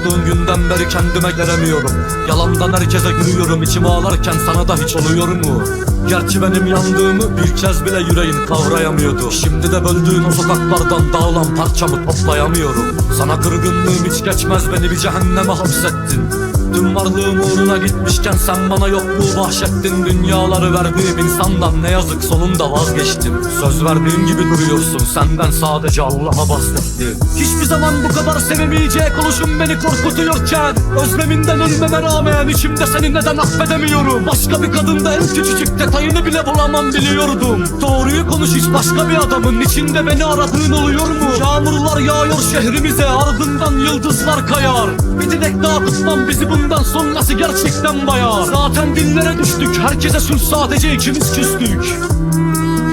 bıraktığın günden beri kendime gelemiyorum. Yalandan herkese gülüyorum içim ağlarken sana da hiç oluyor mu? Gerçi benim yandığımı bir kez bile yüreğin kavrayamıyordu. Şimdi de böldüğün o sokaklardan dağılan parçamı toplayamıyorum. Sana kırgınlığım hiç geçmez beni bir cehenneme hapsettin Tüm varlığım uğruna gitmişken sen bana yokluğu bahşettin? Dünyaları verdiğim insandan ne yazık sonunda vazgeçtim. Söz verdiğin gibi duruyorsun senden sadece Allah'a bahsetti Hiçbir zaman bu kadar sevemeyecek oluşum beni korkutuyorken Özleminden ölmeme rağmen içimde seni neden affedemiyorum? Başka bir kadında en küçücük detayını bile bulamam biliyordum. Doğruyu konuş hiç başka bir adamın içinde beni aradığın oluyor mu? Yağmurlar yağıyor şehrimize ardından yıldızlar kayar. Bir daha tutmam bizi bundan sonrası gerçekten bayar Zaten dillere düştük herkese sus sadece ikimiz küstük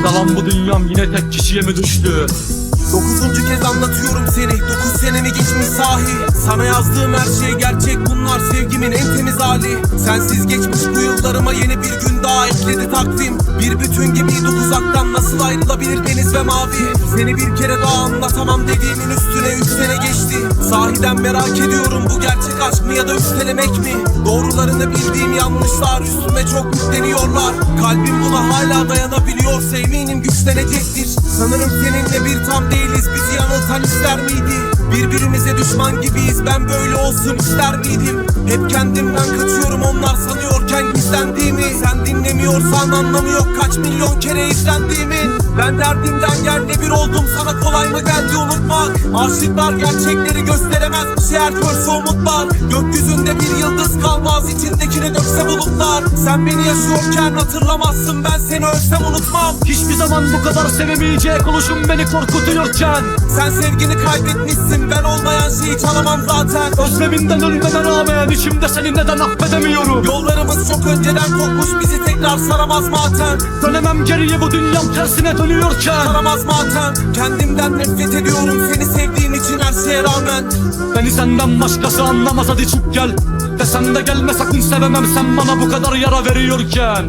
Yalan bu dünyam yine tek kişiye mi düştü? Dokuzuncu kez anlatıyorum seni Dokuz senemi geçmiş sahi. Sana yazdığım her şey gerçek. Bunlar sevgimin en temiz hali. Sensiz geçmiş bu yıllarıma yeni bir gün daha ekledi takvim. Bir bütün gibiydi uzaktan Nasıl ayrılabilir deniz ve mavi? Seni bir kere daha anlatamam dediğimin üstüne üç sene geçti. Sahiden merak ediyorum bu gerçek aşk mı ya da üstelemek mi? Doğrularını bildiğim yanlışlar üstüme çok yükleniyorlar. Kalbim buna hala dayanabiliyorsa eminim güçlenecektir. Sanırım seninle bir tam değiliz. Bizi yanıltan ister miydi Birbirimize düşman gibiyiz. Ben böyle olsun ister miydim? Hep kendimden kaçıyorum. Onlar sanıyorken gizlendiğimi. Sen dinlemiyorsan anlamı yok. Kaç milyon kere izlendiğimi. Ben derdimden yerle bir oldum. Sana kolay mı geldi unutmak? Aşıklar gerçekleri gösteremez eğer körse umutlar Gökyüzünde bir yıldız kalmaz içindekini dökse bulutlar. Sen beni yaşıyorken hatırlamazsın ben seni ölsem unutmam. Hiçbir zaman bu kadar sevemeyecek oluşum beni korkutuyorken. Sen sevgini kaybetmişsin ben olmayan şeyi çalamam zaten. Özleminden ölmeme rağmen içimde seni neden affedemiyorum? Yollarımız çok önceden kopmuş bizi tekrar saramaz matem Dönemem geriye bu dünyam tersine dönüyorken. Saramaz matem Kendimden nefret ediyorum seni sevdiğim Beni senden başkası anlamaz hadi çık gel. Desem de gelme sakın sevemem. Sen bana bu kadar yara veriyorken